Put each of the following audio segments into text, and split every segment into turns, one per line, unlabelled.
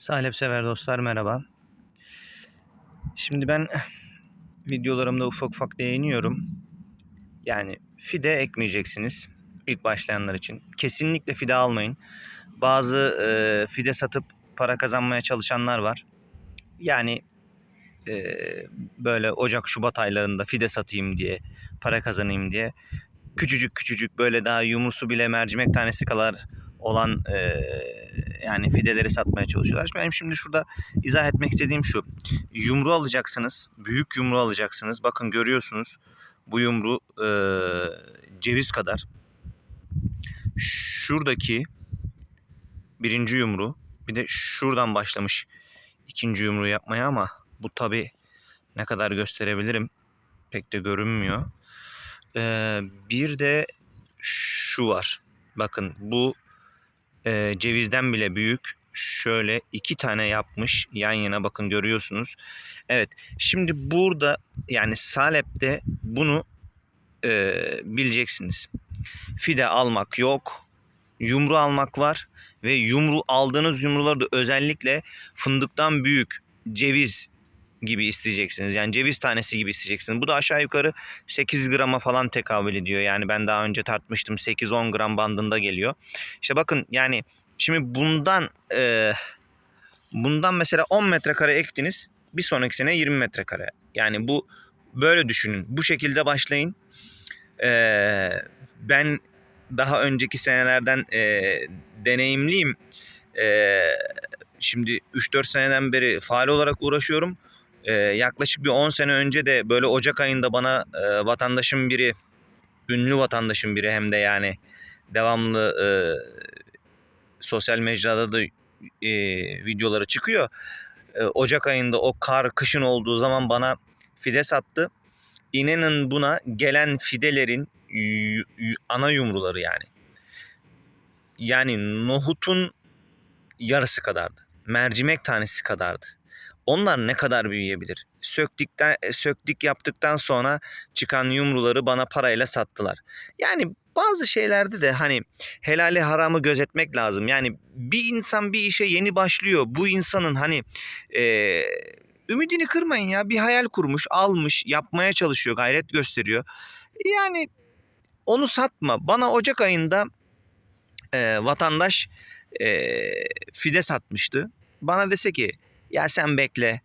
Salep sever dostlar merhaba. Şimdi ben videolarımda ufak ufak değiniyorum. Yani fide ekmeyeceksiniz ilk başlayanlar için. Kesinlikle fide almayın. Bazı e, fide satıp para kazanmaya çalışanlar var. Yani e, böyle Ocak Şubat aylarında fide satayım diye para kazanayım diye küçücük küçücük böyle daha yumrusu bile mercimek tanesi kadar olan e, yani fideleri satmaya çalışıyorlar. Benim şimdi şurada izah etmek istediğim şu. Yumru alacaksınız. Büyük yumru alacaksınız. Bakın görüyorsunuz. Bu yumru e, ceviz kadar. Şuradaki birinci yumru. Bir de şuradan başlamış ikinci yumru yapmaya ama bu tabi ne kadar gösterebilirim pek de görünmüyor. Ee, bir de şu var. Bakın bu e, cevizden bile büyük. Şöyle iki tane yapmış yan yana bakın görüyorsunuz. Evet şimdi burada yani Salep'te bunu e, bileceksiniz. Fide almak yok. Yumru almak var. Ve yumru aldığınız yumruları da özellikle fındıktan büyük ceviz gibi isteyeceksiniz. Yani ceviz tanesi gibi isteyeceksiniz. Bu da aşağı yukarı 8 grama falan tekabül ediyor. Yani ben daha önce tartmıştım 8-10 gram bandında geliyor. İşte bakın yani şimdi bundan e, bundan mesela 10 metrekare ektiniz. Bir sonraki sene 20 metrekare. Yani bu böyle düşünün. Bu şekilde başlayın. E, ben daha önceki senelerden e, deneyimliyim. E, şimdi 3-4 seneden beri faal olarak uğraşıyorum. Ee, yaklaşık bir 10 sene önce de böyle Ocak ayında bana e, vatandaşım biri, ünlü vatandaşım biri hem de yani devamlı e, sosyal mecrada da e, videoları çıkıyor. E, Ocak ayında o kar kışın olduğu zaman bana fide sattı. İnanın buna gelen fidelerin ana yumruları yani. Yani nohutun yarısı kadardı. Mercimek tanesi kadardı. Onlar ne kadar büyüyebilir? Söktükten e, söktük yaptıktan sonra çıkan yumruları bana parayla sattılar. Yani bazı şeylerde de hani helali haramı gözetmek lazım. Yani bir insan bir işe yeni başlıyor. Bu insanın hani e, ümidini kırmayın ya. Bir hayal kurmuş, almış, yapmaya çalışıyor, gayret gösteriyor. Yani onu satma. Bana Ocak ayında e, vatandaş e, fide satmıştı. Bana dese ki ya sen bekle.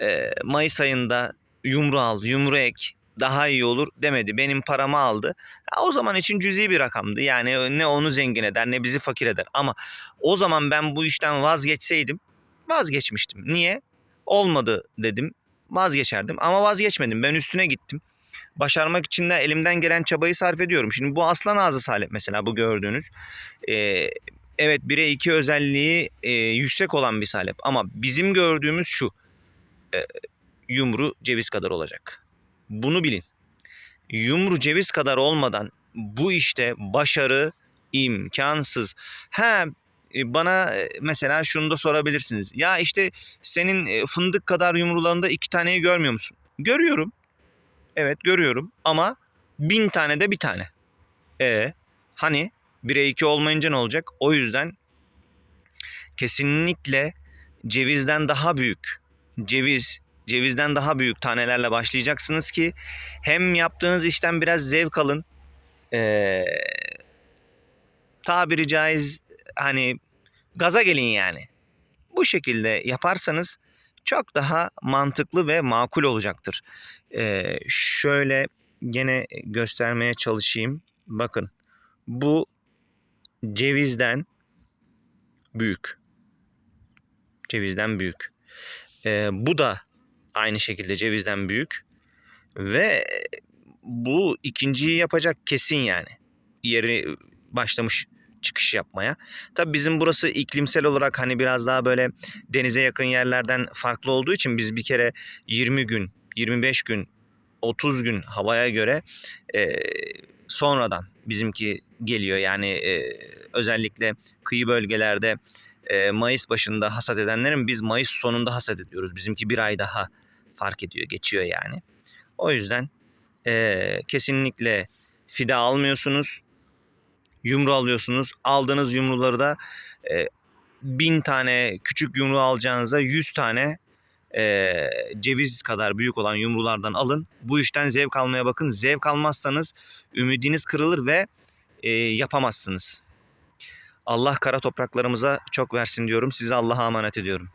Ee, Mayıs ayında yumru al, yumru ek daha iyi olur demedi. Benim paramı aldı. Ya o zaman için cüzi bir rakamdı. Yani ne onu zengin eder ne bizi fakir eder. Ama o zaman ben bu işten vazgeçseydim vazgeçmiştim. Niye? Olmadı dedim. Vazgeçerdim ama vazgeçmedim. Ben üstüne gittim. Başarmak için de elimden gelen çabayı sarf ediyorum. Şimdi bu aslan ağzı salep mesela bu gördüğünüz. Ee, evet 1'e 2 özelliği e, yüksek olan bir salep ama bizim gördüğümüz şu e, yumru ceviz kadar olacak. Bunu bilin. Yumru ceviz kadar olmadan bu işte başarı imkansız. Ha e, bana e, mesela şunu da sorabilirsiniz. Ya işte senin e, fındık kadar yumrularında iki taneyi görmüyor musun? Görüyorum. Evet görüyorum ama bin tane de bir tane. E hani 1'e 2 olmayınca ne olacak? O yüzden kesinlikle cevizden daha büyük ceviz cevizden daha büyük tanelerle başlayacaksınız ki hem yaptığınız işten biraz zevk alın. Ee, tabiri caiz hani gaza gelin yani. Bu şekilde yaparsanız çok daha mantıklı ve makul olacaktır. Ee, şöyle gene göstermeye çalışayım. Bakın bu cevizden büyük. Cevizden büyük. Ee, bu da aynı şekilde cevizden büyük. Ve bu ikinciyi yapacak kesin yani. Yeri başlamış çıkış yapmaya. Tabi bizim burası iklimsel olarak hani biraz daha böyle denize yakın yerlerden farklı olduğu için biz bir kere 20 gün, 25 gün, 30 gün havaya göre e, sonradan bizimki geliyor. Yani e, özellikle kıyı bölgelerde e, Mayıs başında hasat edenlerin biz Mayıs sonunda hasat ediyoruz. Bizimki bir ay daha fark ediyor, geçiyor yani. O yüzden e, kesinlikle fide almıyorsunuz. Yumru alıyorsunuz. Aldığınız yumruları da e, bin tane küçük yumru alacağınıza 100 tane eee, ceviz kadar büyük olan yumrulardan alın. Bu işten zevk almaya bakın. Zevk almazsanız ümidiniz kırılır ve eee, yapamazsınız. Allah kara topraklarımıza çok versin diyorum. Sizi Allah'a emanet ediyorum.